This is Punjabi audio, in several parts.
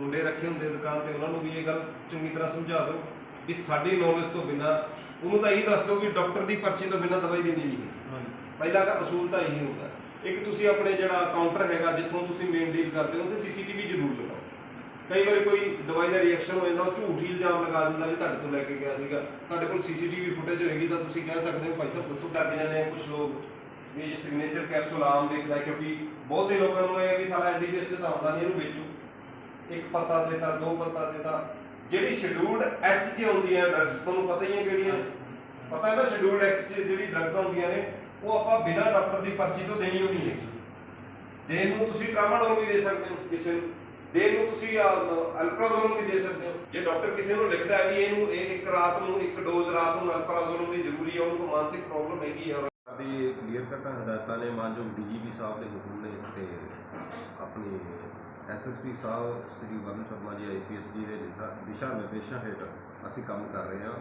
ਮੁੰਡੇ ਰੱਖੇ ਹੁੰਦੇ ਦੁਕਾਨ ਤੇ ਉਹਨਾਂ ਨੂੰ ਵੀ ਇਹ ਗੱਲ ਚੰਗੀ ਤਰ੍ਹਾਂ ਸਮਝਾ ਦਿਓ ਕਿ ਸਾਡੀ ਨੌਲੇਜ ਤੋਂ ਬਿਨਾ ਉਹਨੂੰ ਤਾਂ ਇਹੀ ਦੱਸ ਦਿਓ ਕਿ ਡਾਕਟਰ ਦੀ ਪਰਚੀ ਤੋਂ ਬਿਨਾ ਦਵਾਈ ਦੇਣੀ ਨਹੀਂ। ਪਹਿਲਾ ਤਾਂ ਅਸੂਲ ਤਾਂ ਇਹੀ ਹੁੰਦਾ। ਇੱਕ ਤੁਸੀਂ ਆਪਣੇ ਜਿਹੜਾ ਕਾਊਂਟਰ ਹੈਗਾ ਜਿੱਥੋਂ ਤੁਸੀਂ ਮੇਨ ਡੀਲ ਕਰਦੇ ਹੋ ਤੇ ਸੀਸੀਟੀਵੀ ਜ਼ਰੂਰ ਲਗਾਓ। ਕਈ ਵਾਰੀ ਕੋਈ ਦਵਾਈ ਦਾ ਰਿਐਕਸ਼ਨ ਹੋ ਜਾਂਦਾ ਉਹ ਝੂਠ ਹੀ ਇਲਜ਼ਾਮ ਲਗਾ ਦਿੰਦਾ ਵੀ ਤੁਹਾਡੇ ਤੋਂ ਲੈ ਕੇ ਗਿਆ ਸੀਗਾ। ਤੁਹਾਡੇ ਕੋਲ ਸੀਸੀਟੀਵੀ ਫੁਟੇਜ ਹੋਏਗੀ ਤਾਂ ਤੁਸੀਂ ਕਹਿ ਸਕਦੇ ਹੋ ਭਾਈ ਸਾਹਿਬ ਦੱਸੋ ਲੱਗ ਜਾਂਦੇ ਆ ਕੁਝ ਲੋਕ? ਵੀ ਸਿਗਨੇਚਰ ਕੈਪਸੂਲ ਆਮ ਦੇਖਦਾ ਕਿਉਂਕਿ ਬਹੁਤੇ ਲੋਕਾਂ ਨੂੰ ਇਹ ਵੀ ਸਾਲਾ ਐਂਟੀਵੇਸ ਚ ਤਾਂ ਆਉਂਦਾ ਨਹੀਂ ਇਹਨੂੰ ਵੇਚੋ। ਇੱਕ ਪੱਤਾ ਦੇਤਾ, ਦੋ ਪੱਤਾ ਦੇਤਾ। ਜਿਹੜੀ ਸ਼ਡਿਊਲਡ ਐਚ ਚ ਆਉਂਦੀਆਂ ਡਰੱਗਸ ਤੁਹਾਨੂੰ ਪਤਾ ਹੀ ਹੈ ਕਿਹੜੀਆਂ? ਪਤਾ ਹੈ ਨਾ ਸ਼ਡਿਊਲਡ ਐਚ ਜਿਹੜੀ ਡਰੱਗਸ ਆਉਂਦੀਆਂ ਨੇ, ਉਹ ਆਪਾਂ ਬਿਨਾਂ ਡਾਕਟਰ ਦੀ ਪਰਚੀ ਤੋਂ ਦੇਣੀ ਹੋਣੀ ਹੈਗੀ। ਦੇਣ ਨੂੰ ਤੁਸੀਂ ਟਰਾਮਾਡੋਲ ਵੀ ਦੇ ਸਕਦੇ ਹੋ ਕਿਸੇ ਨੂੰ। ਦੇਣ ਨੂੰ ਤੁਸੀਂ ਅਲਪਰਾਜ਼ੋਲ ਵੀ ਦੇ ਸਕਦੇ ਹੋ। ਜੇ ਡਾਕਟਰ ਕਿਸੇ ਨੂੰ ਲਿਖਦਾ ਹੈ ਵੀ ਇਹਨੂੰ, ਇਹ ਇੱਕ ਰਾਤ ਨੂੰ, ਇੱਕ ਡੋਜ਼ ਰਾਤ ਨੂੰ ਅਲਪਰਾਜ਼ੋਲ ਦੀ ਜ਼ਰੂਰੀ ਹੈ, ਉਹਨੂੰ ਮਾਨਸਿਕ ਪ੍ਰੋਬਲਮ ਹੈਗੀ ਹੈ। ਸਾਡੀ ਕਲੀਅਰ ਕੱਟ ਹਦਾਇਤਾਂ ਨੇ, ਮਾਨਯੋਗ ਡੀਜੀਪੀ ਸਾਹਿਬ ਦੇ ਹੁਕਮ ਨੇ ਤੇ ਆਪਣੀ ਐਸਐਸਪੀ ਸਾਹਿਬ, ਸ੍ਰੀ ਵਰਨ ਸ਼ਰਮਾ ਜੀ ਆਈਪੀਐਸ ਜੀ ਦੇ ਦਿਸ਼ਾ- ਨਿਰਦੇਸ਼ਾਂ ਹੇਠ ਅਸੀਂ ਕੰਮ ਕਰ ਰਹੇ ਹਾਂ।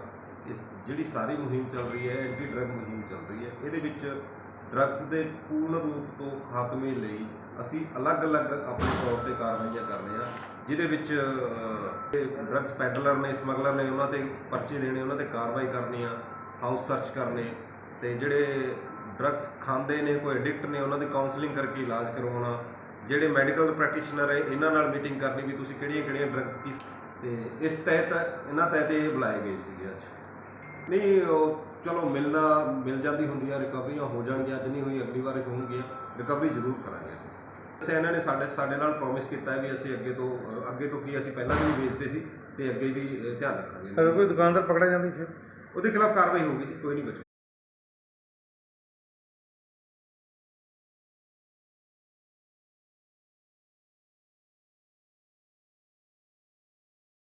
ਇਸ ਜਿਹੜੀ ਸਾਰੀ ਮੁਹਿੰਮ ਚੱਲ ਰਹੀ ਹੈ, ਐਂਟੀ ਡਰੱਗ ਮੁਹਿੰਮ ਚੱਲ ਰਹੀ ਹੈ, ਇਹਦੇ ਵਿੱਚ ਡਰੱਗਸ ਦੇ ਪੂਰਨ ਰੂਪ ਤੋਂ ਖਾਤਮੇ ਲਈ ਅਸੀਂ ਅਲੱਗ-ਅਲੱਗ ਆਪਣੇ ਤੌਰ ਤੇ ਕਾਰਵਾਈਆਂ ਕਰ ਰਹੇ ਹਾਂ, ਜਿਹਦੇ ਵਿੱਚ ਡਰੱਗਸ ਪੈਡਲਰ ਨੇ, ਸਮਗਲਰ ਨੇ, ਉਹਨਾਂ ਤੇ ਪਰਚੇ ਦੇਣੇ, ਉਹਨਾਂ ਤੇ ਕਾਰਵਾਈ ਕਰਨੀ ਆ, ਹਾਊਸ ਸਰਚ ਕਰਨੇ, ਤੇ ਜਿਹੜੇ ਡਰੱਗਸ ਖਾਂਦੇ ਨੇ, ਕੋਈ ਐਡਿਕਟ ਨੇ, ਉਹਨਾਂ ਦੀ ਕਾਉਂਸਲਿੰਗ ਕਰਕੇ ਇਲਾਜ ਕਰਵਾਉਣਾ ਜਿਹੜੇ ਮੈਡੀਕਲ ਪ੍ਰੈਕਟੀਸ਼ਨਰ ਹੈ ਇਹਨਾਂ ਨਾਲ ਮੀਟਿੰਗ ਕਰਨੀ ਵੀ ਤੁਸੀਂ ਕਿਹੜੀਆਂ ਕਿਹੜੀਆਂ ਡਰੱਗਸ ਕਿਸ ਤੇ ਇਸ ਤਹਿਤ ਇਹਨਾਂ ਤਹਿਤ ਇਹ ਬੁਲਾਏ ਗਏ ਸੀਗੇ ਅੱਜ। ਨਹੀਂ ਉਹ ਚਲੋ ਮਿਲਣਾ ਮਿਲ ਜਾਂਦੀ ਹੁੰਦੀਆਂ ਰਿਕਵਰੀਆਂ ਹੋ ਜਾਣਗੀਆਂ ਅੱਜ ਨਹੀਂ ਹੋਈ ਅਗਲੀ ਵਾਰ ਹੋਣਗੀਆਂ ਰਿਕਵਰੀ ਜ਼ਰੂਰ ਕਰਾਂਗੇ ਅਸੀਂ। ਵੈਸੇ ਇਹਨਾਂ ਨੇ ਸਾਡੇ ਸਾਡੇ ਨਾਲ ਪ੍ਰੋਮਿਸ ਕੀਤਾ ਵੀ ਅਸੀਂ ਅੱਗੇ ਤੋਂ ਅੱਗੇ ਤੋਂ ਕੀ ਅਸੀਂ ਪਹਿਲਾਂ ਵੀ ਵੇਚਦੇ ਸੀ ਤੇ ਅੱਗੇ ਵੀ ਧਿਆਨ ਰੱਖਾਂਗੇ। ਅਗਰ ਕੋਈ ਦੁਕਾਨਦਾਰ ਪਕੜਿਆ ਜਾਂਦਾ ਫਿਰ? ਉਹਦੇ ਖਿਲਾਫ ਕਾਰਵਾਈ ਹੋਊਗੀ ਜੀ ਕੋਈ ਨਹੀਂ ਬਚੂ